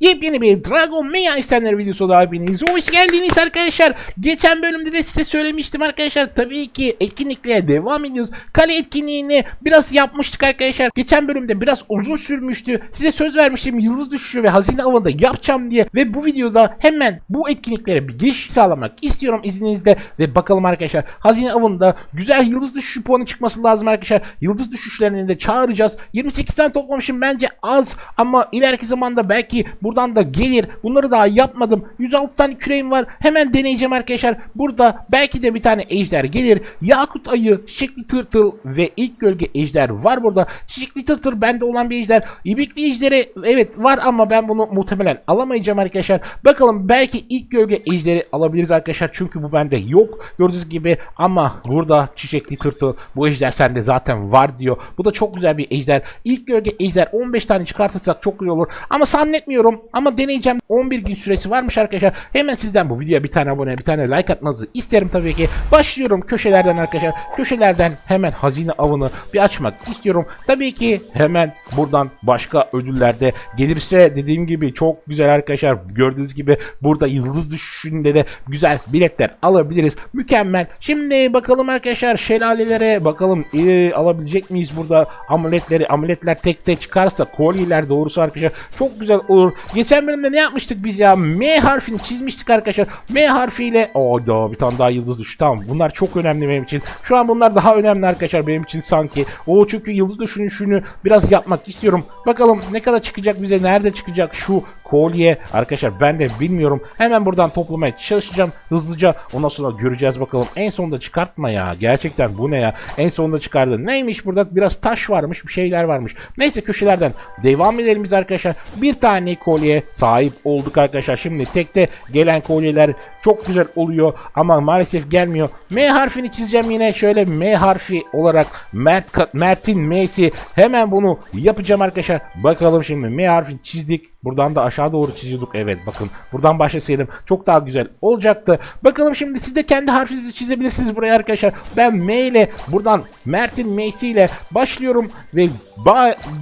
Yepyeni bir Dragon Maya istenler videosu da hepiniz hoş geldiniz arkadaşlar. Geçen bölümde de size söylemiştim arkadaşlar. Tabii ki etkinlikle devam ediyoruz. Kale etkinliğini biraz yapmıştık arkadaşlar. Geçen bölümde biraz uzun sürmüştü. Size söz vermiştim yıldız düşüşü ve hazine avında yapacağım diye. Ve bu videoda hemen bu etkinliklere bir giriş sağlamak istiyorum izninizle. Ve bakalım arkadaşlar hazine avında güzel yıldız düşüşü puanı çıkması lazım arkadaşlar. Yıldız düşüşlerini de çağıracağız. 28 tane toplamışım bence az ama ileriki zamanda belki buradan da gelir. Bunları daha yapmadım. 106 tane küreğim var. Hemen deneyeceğim arkadaşlar. Burada belki de bir tane ejder gelir. Yakut ayı, çiçekli tırtıl ve ilk gölge ejder var burada. Çiçekli tırtıl bende olan bir ejder. İbikli ejderi evet var ama ben bunu muhtemelen alamayacağım arkadaşlar. Bakalım belki ilk gölge ejderi alabiliriz arkadaşlar. Çünkü bu bende yok. Gördüğünüz gibi ama burada çiçekli tırtıl bu ejder sende zaten var diyor. Bu da çok güzel bir ejder. İlk gölge ejder 15 tane çıkartırsak çok iyi olur. Ama zannetmiyorum. Ama deneyeceğim. 11 gün süresi varmış arkadaşlar. Hemen sizden bu videoya bir tane abone, bir tane like atmanızı isterim tabii ki. Başlıyorum köşelerden arkadaşlar. Köşelerden hemen hazine avını bir açmak istiyorum. Tabii ki hemen buradan başka ödüllerde gelirse dediğim gibi çok güzel arkadaşlar. Gördüğünüz gibi burada yıldız düşüşünde de güzel biletler alabiliriz. Mükemmel. Şimdi bakalım arkadaşlar şelalelere bakalım ee, alabilecek miyiz burada amuletleri. Amuletler tek tek çıkarsa kolyeler doğrusu arkadaşlar çok güzel olur. Geçen bölümde ne yapmıştık biz ya? M harfini çizmiştik arkadaşlar. M harfiyle o da bir tane daha yıldız düştü. Tamam bunlar çok önemli benim için. Şu an bunlar daha önemli arkadaşlar benim için sanki. O çünkü yıldız düşünüşünü biraz yapmak istiyorum. Bakalım ne kadar çıkacak bize? Nerede çıkacak şu kolye? Arkadaşlar ben de bilmiyorum. Hemen buradan toplamaya çalışacağım hızlıca. Ondan sonra göreceğiz bakalım. En sonunda çıkartma ya. Gerçekten bu ne ya? En sonunda çıkardı. Neymiş burada? Biraz taş varmış, bir şeyler varmış. Neyse köşelerden devam edelim biz arkadaşlar. Bir tane kolye sahip olduk arkadaşlar. Şimdi tekte gelen kolyeler çok güzel oluyor ama maalesef gelmiyor. M harfini çizeceğim yine şöyle M harfi olarak Mert Mert'in M'si hemen bunu yapacağım arkadaşlar. Bakalım şimdi M harfini çizdik. Buradan da aşağı doğru çiziyorduk. Evet bakın buradan başlasaydım çok daha güzel olacaktı. Bakalım şimdi siz de kendi harfinizi çizebilirsiniz buraya arkadaşlar. Ben M ile buradan Mert'in M'si ile başlıyorum ve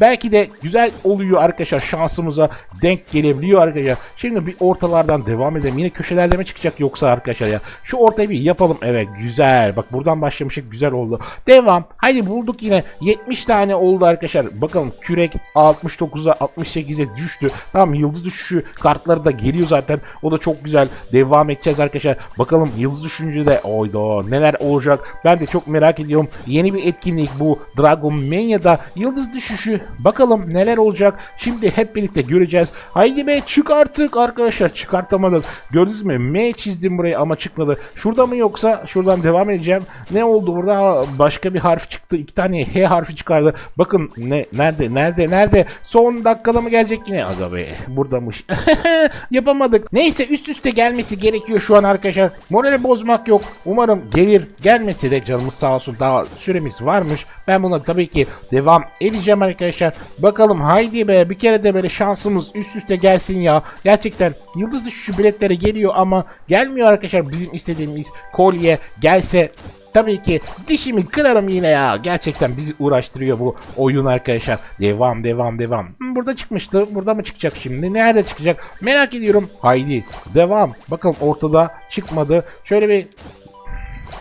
belki de güzel oluyor arkadaşlar. Şansımıza denk gelebiliyor arkadaşlar. Şimdi bir ortalardan devam edelim. Yine köşelerde mi çıkacak yoksa arkadaşlar ya. Şu ortayı bir yapalım. Evet güzel. Bak buradan başlamıştık güzel oldu. Devam. Haydi bulduk yine. 70 tane oldu arkadaşlar. Bakalım kürek 69'a 68'e düştü. Tamam yıldız düşüşü kartları da geliyor zaten. O da çok güzel. Devam edeceğiz arkadaşlar. Bakalım yıldız düşünce de oyda neler olacak. Ben de çok merak ediyorum. Yeni bir etkinlik bu. Dragon Mania'da yıldız düşüşü. Bakalım neler olacak. Şimdi hep birlikte göreceğiz. Haydi be çık artık arkadaşlar. Çıkartamadık. Gördünüz mü? M çizdim burayı ama çıkmadı. Şurada mı yoksa şuradan devam edeceğim. Ne oldu burada? Başka bir harf çıktı. İki tane H harfi çıkardı. Bakın ne nerede nerede nerede? Son dakikada mı gelecek yine? Aga be buradamış. Yapamadık. Neyse üst üste gelmesi gerekiyor şu an arkadaşlar. Morali bozmak yok. Umarım gelir. Gelmesi de canımız sağ olsun. Daha süremiz varmış. Ben buna tabii ki devam edeceğim arkadaşlar. Bakalım haydi be bir kere de böyle şansımız üst üste gelsin ya. Gerçekten yıldız düşüşü biletleri geliyor ama gelmiyor arkadaşlar bizim istediğimiz kolye gelse Tabii ki dişimi kırarım yine ya. Gerçekten bizi uğraştırıyor bu oyun arkadaşlar. Devam devam devam. Burada çıkmıştı. Burada mı çıkacak şimdi? Nerede çıkacak? Merak ediyorum. Haydi devam. Bakalım ortada çıkmadı. Şöyle bir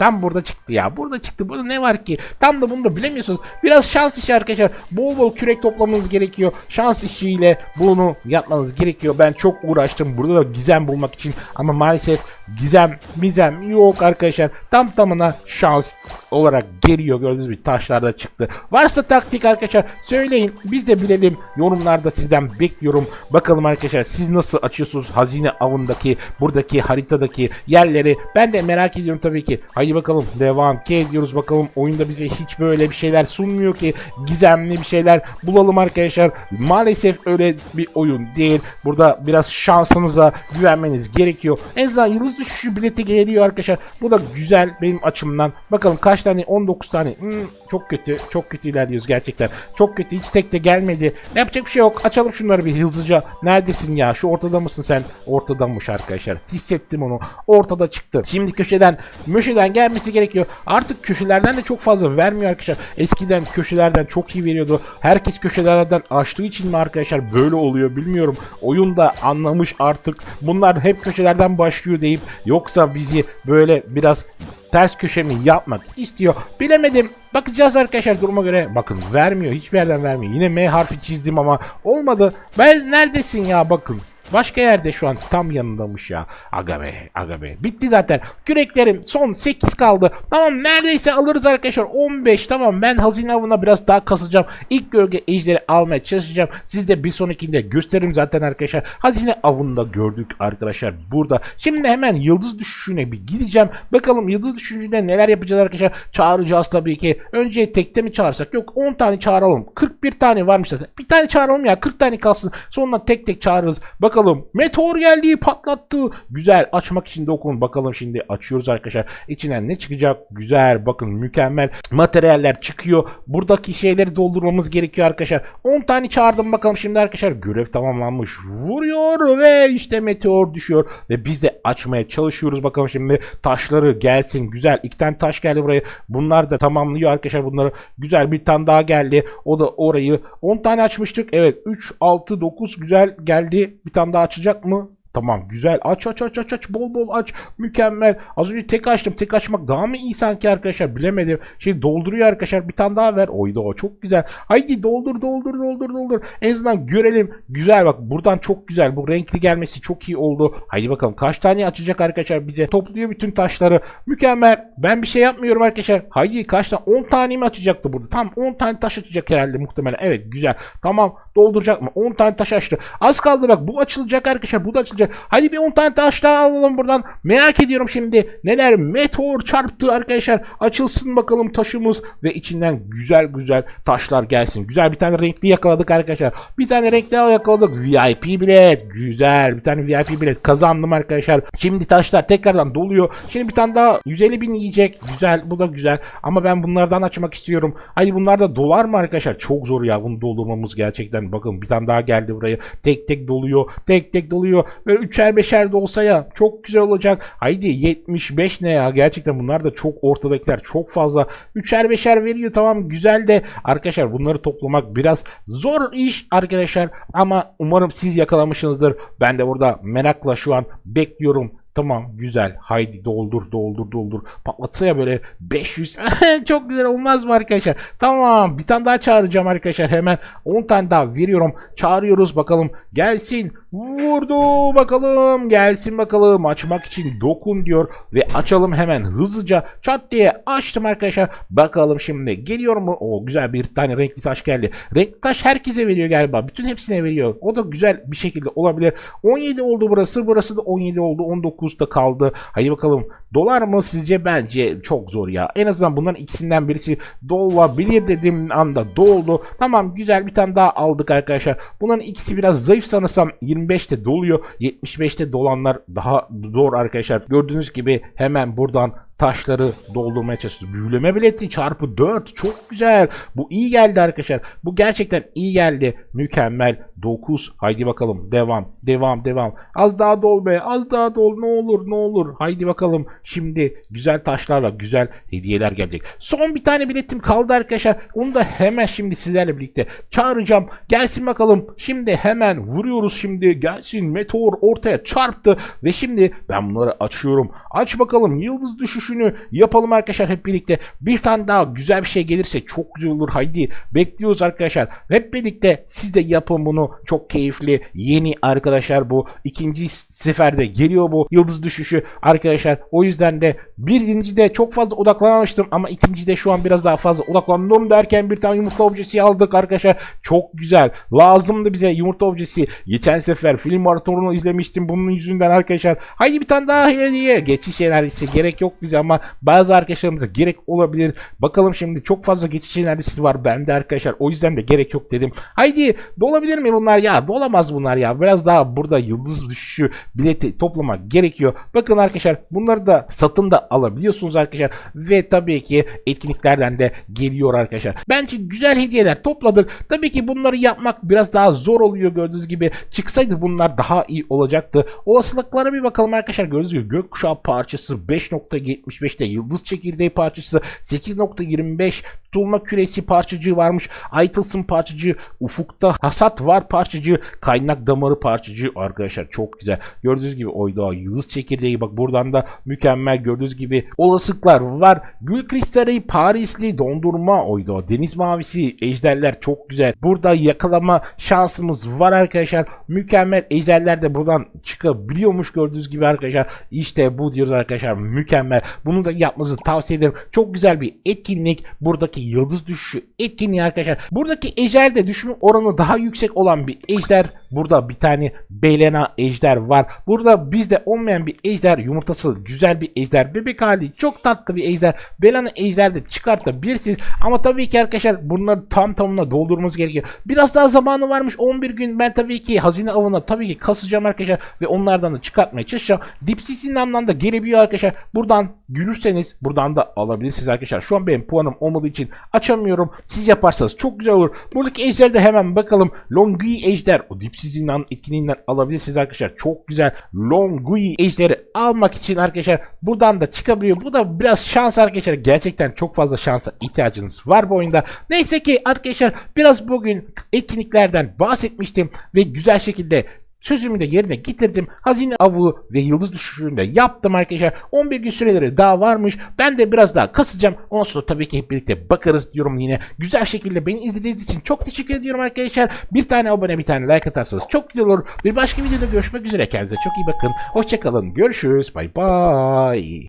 Tam burada çıktı ya. Burada çıktı. Burada ne var ki? Tam da bunu da bilemiyorsunuz. Biraz şans işi arkadaşlar. Bol bol kürek toplamanız gerekiyor. Şans işiyle bunu yapmanız gerekiyor. Ben çok uğraştım. Burada da gizem bulmak için. Ama maalesef gizem, mizem yok arkadaşlar. Tam tamına şans olarak geliyor. Gördüğünüz gibi taşlarda çıktı. Varsa taktik arkadaşlar söyleyin. Biz de bilelim. Yorumlarda sizden bekliyorum. Bakalım arkadaşlar siz nasıl açıyorsunuz hazine avındaki buradaki haritadaki yerleri. Ben de merak ediyorum tabii ki. Haydi bakalım devam ki ediyoruz bakalım. Oyunda bize hiç böyle bir şeyler sunmuyor ki. Gizemli bir şeyler bulalım arkadaşlar. Maalesef öyle bir oyun değil. Burada biraz şansınıza güvenmeniz gerekiyor. En azından yıldız düşüşü bileti geliyor arkadaşlar. Bu da güzel benim açımdan. Bakalım kaç tane? 19 tane. Hmm, çok kötü. Çok kötü ilerliyoruz gerçekten. Çok kötü. Hiç tek de gelmedi. Yapacak bir şey yok. Açalım şunları bir hızlıca. Neredesin ya? Şu ortada mısın sen? Ortadamış arkadaşlar. Hissettim onu. Ortada çıktı. Şimdi köşeden, möşeden köşelerden gelmesi gerekiyor. Artık köşelerden de çok fazla vermiyor arkadaşlar. Eskiden köşelerden çok iyi veriyordu. Herkes köşelerden açtığı için mi arkadaşlar böyle oluyor bilmiyorum. Oyun da anlamış artık. Bunlar hep köşelerden başlıyor deyip yoksa bizi böyle biraz ters köşe mi yapmak istiyor. Bilemedim. Bakacağız arkadaşlar duruma göre. Bakın vermiyor. Hiçbir yerden vermiyor. Yine M harfi çizdim ama olmadı. Ben neredesin ya bakın. Başka yerde şu an tam yanındamış ya. Aga be aga be. Bitti zaten. Küreklerim son 8 kaldı. Tamam neredeyse alırız arkadaşlar. 15 tamam ben hazine avına biraz daha kasacağım. İlk gölge ejderi almaya çalışacağım. Siz de bir sonrakinde gösteririm zaten arkadaşlar. Hazine avında gördük arkadaşlar burada. Şimdi hemen yıldız düşüşüne bir gideceğim. Bakalım yıldız düşüşünde neler yapacağız arkadaşlar. Çağıracağız tabii ki. Önce tekte mi çağırsak? Yok 10 tane çağıralım. 41 tane varmış zaten. Bir tane çağıralım ya 40 tane kalsın. Sonra tek tek çağırırız. Bakalım meteor geldi patlattı. Güzel açmak için dokun. Bakalım şimdi açıyoruz arkadaşlar. İçinden ne çıkacak? Güzel bakın mükemmel materyaller çıkıyor. Buradaki şeyleri doldurmamız gerekiyor arkadaşlar. 10 tane çağırdım bakalım şimdi arkadaşlar. Görev tamamlanmış. Vuruyor ve işte meteor düşüyor. Ve biz de açmaya çalışıyoruz. Bakalım şimdi taşları gelsin. Güzel. İki tane taş geldi buraya. Bunlar da tamamlıyor arkadaşlar bunları. Güzel bir tane daha geldi. O da orayı 10 tane açmıştık. Evet 3, 6, 9 güzel geldi. Bir tane daha açacak mı? Tamam güzel. Aç aç aç aç aç. Bol bol aç. Mükemmel. Az önce tek açtım tek açmak daha mı iyi sanki arkadaşlar? Bilemedim. Şey dolduruyor arkadaşlar. Bir tane daha ver. Oydu o. Çok güzel. Haydi doldur doldur doldur doldur. En azından görelim. Güzel. Bak buradan çok güzel. Bu renkli gelmesi çok iyi oldu. Haydi bakalım. Kaç tane açacak arkadaşlar bize? Topluyor bütün taşları. Mükemmel. Ben bir şey yapmıyorum arkadaşlar. Haydi kaç tane? 10 tane mi açacaktı burada? Tam 10 tane taş açacak herhalde muhtemelen. Evet güzel. Tamam. Dolduracak mı? 10 tane taş açtı. Az kaldı bak. Bu açılacak arkadaşlar. Bu da açılacak hadi bir 10 tane taş daha alalım buradan. Merak ediyorum şimdi neler meteor çarptı arkadaşlar. Açılsın bakalım taşımız ve içinden güzel güzel taşlar gelsin. Güzel bir tane renkli yakaladık arkadaşlar. Bir tane renkli yakaladık. VIP bilet. Güzel. Bir tane VIP bilet. Kazandım arkadaşlar. Şimdi taşlar tekrardan doluyor. Şimdi bir tane daha 150 bin yiyecek. Güzel. Bu da güzel. Ama ben bunlardan açmak istiyorum. Hadi bunlar da dolar mı arkadaşlar? Çok zor ya. Bunu doldurmamız gerçekten. Bakın bir tane daha geldi buraya. Tek tek doluyor. Tek tek doluyor. Ve üçer beşer de olsa ya çok güzel olacak. Haydi 75 ne ya? Gerçekten bunlar da çok ortadakiler çok fazla. Üçer beşer veriyor tamam güzel de. Arkadaşlar bunları toplamak biraz zor iş arkadaşlar ama umarım siz yakalamışsınızdır. Ben de burada merakla şu an bekliyorum Tamam güzel. Haydi doldur doldur doldur. Patlatsa ya böyle 500. Çok güzel olmaz mı arkadaşlar? Tamam bir tane daha çağıracağım arkadaşlar. Hemen 10 tane daha veriyorum. Çağırıyoruz bakalım. Gelsin. Vurdu bakalım. Gelsin bakalım. Açmak için dokun diyor. Ve açalım hemen hızlıca. Çat diye açtım arkadaşlar. Bakalım şimdi geliyor mu? O güzel bir tane renkli taş geldi. Renkli taş herkese veriyor galiba. Bütün hepsine veriyor. O da güzel bir şekilde olabilir. 17 oldu burası. Burası da 17 oldu. 19'da kaldı. Hadi bakalım. Dolar mı sizce? Bence çok zor ya. En azından bunların ikisinden birisi dolabilir dediğim anda doldu. Tamam güzel bir tane daha aldık arkadaşlar. Bunların ikisi biraz zayıf sanırsam 25'te doluyor. 75'te dolanlar daha zor arkadaşlar. Gördüğünüz gibi hemen buradan taşları doldurmaya çalışıyoruz. Büyüleme bileti çarpı 4 çok güzel. Bu iyi geldi arkadaşlar. Bu gerçekten iyi geldi. Mükemmel. 9. Haydi bakalım. Devam. Devam. Devam. Az daha dol be. Az daha dol. Ne olur. Ne olur. Haydi bakalım. Şimdi güzel taşlarla güzel hediyeler gelecek. Son bir tane biletim kaldı arkadaşlar. Onu da hemen şimdi sizlerle birlikte çağıracağım. Gelsin bakalım. Şimdi hemen vuruyoruz şimdi. Gelsin. Meteor ortaya çarptı. Ve şimdi ben bunları açıyorum. Aç bakalım. Yıldız düşüşünü yapalım arkadaşlar hep birlikte. Bir tane daha güzel bir şey gelirse çok güzel olur. Haydi bekliyoruz arkadaşlar. Hep birlikte siz de yapın bunu. Çok keyifli. Yeni arkadaşlar bu. ikinci seferde geliyor bu yıldız düşüşü arkadaşlar. O yüzden de birinci de çok fazla odaklanamamıştım ama ikinci de şu an biraz daha fazla odaklandım derken bir tane yumurta objesi aldık arkadaşlar. Çok güzel. Lazımdı bize yumurta objesi. Geçen sefer film maratonunu izlemiştim bunun yüzünden arkadaşlar. Haydi bir tane daha hediye. Geçiş enerjisi gerek yok bize ama bazı arkadaşlarımıza gerek olabilir. Bakalım şimdi çok fazla geçiş enerjisi var bende arkadaşlar. O yüzden de gerek yok dedim. Haydi dolabilir mi bunlar ya? Dolamaz bunlar ya. Biraz daha burada yıldız düşüşü bileti toplamak gerekiyor. Bakın arkadaşlar bunları da satın da alabiliyorsunuz arkadaşlar. Ve tabii ki etkinliklerden de geliyor arkadaşlar. Bence güzel hediyeler topladık. Tabii ki bunları yapmak biraz daha zor oluyor gördüğünüz gibi. Çıksaydı bunlar daha iyi olacaktı. Olasılıklara bir bakalım arkadaşlar. Gördüğünüz gibi gökkuşağı parçası 5.70 6.75'te yıldız çekirdeği parçası 8.25 tutulma küresi parçacığı varmış. Aytılsın parçacığı ufukta hasat var parçacığı kaynak damarı parçacığı arkadaşlar çok güzel. Gördüğünüz gibi oyda yıldız çekirdeği bak buradan da mükemmel gördüğünüz gibi olasılıklar var. Gül kristali Parisli dondurma oyda deniz mavisi ejderler çok güzel. Burada yakalama şansımız var arkadaşlar. Mükemmel ejderler de buradan çıkabiliyormuş gördüğünüz gibi arkadaşlar. İşte bu diyoruz arkadaşlar mükemmel. Bunu da yapmanızı tavsiye ederim. Çok güzel bir etkinlik. Buradaki yıldız düşüşü etkinliği arkadaşlar. Buradaki ejderde düşme oranı daha yüksek olan bir ejder. Burada bir tane Belena ejder var. Burada bizde olmayan bir ejder yumurtası güzel bir ejder. Bebek hali çok tatlı bir ejder. Belena ejder de çıkartabilirsiniz. Ama tabii ki arkadaşlar bunları tam tamına doldurmamız gerekiyor. Biraz daha zamanı varmış 11 gün. Ben tabii ki hazine avına tabii ki kasacağım arkadaşlar. Ve onlardan da çıkartmaya çalışacağım. Dipsizin anlamda gelebiliyor arkadaşlar. Buradan gülürseniz buradan da alabilirsiniz arkadaşlar. Şu an benim puanım olmadığı için açamıyorum. Siz yaparsanız çok güzel olur. Buradaki ejderde hemen bakalım. Longui ejder. O dipsizin an- etkinliğinden alabilirsiniz arkadaşlar. Çok güzel. Longui ejderi almak için arkadaşlar buradan da çıkabiliyor. Bu da biraz şans arkadaşlar. Gerçekten çok fazla şansa ihtiyacınız var bu oyunda. Neyse ki arkadaşlar biraz bugün etkinliklerden bahsetmiştim ve güzel şekilde Sözümü de yerine getirdim. Hazine avı ve yıldız düşüşünü yaptım arkadaşlar. 11 gün süreleri daha varmış. Ben de biraz daha kasacağım. Ondan sonra tabii ki hep birlikte bakarız diyorum yine. Güzel şekilde beni izlediğiniz için çok teşekkür ediyorum arkadaşlar. Bir tane abone bir tane like atarsanız çok güzel olur. Bir başka videoda görüşmek üzere. Kendinize çok iyi bakın. Hoşçakalın. Görüşürüz. Bay bay.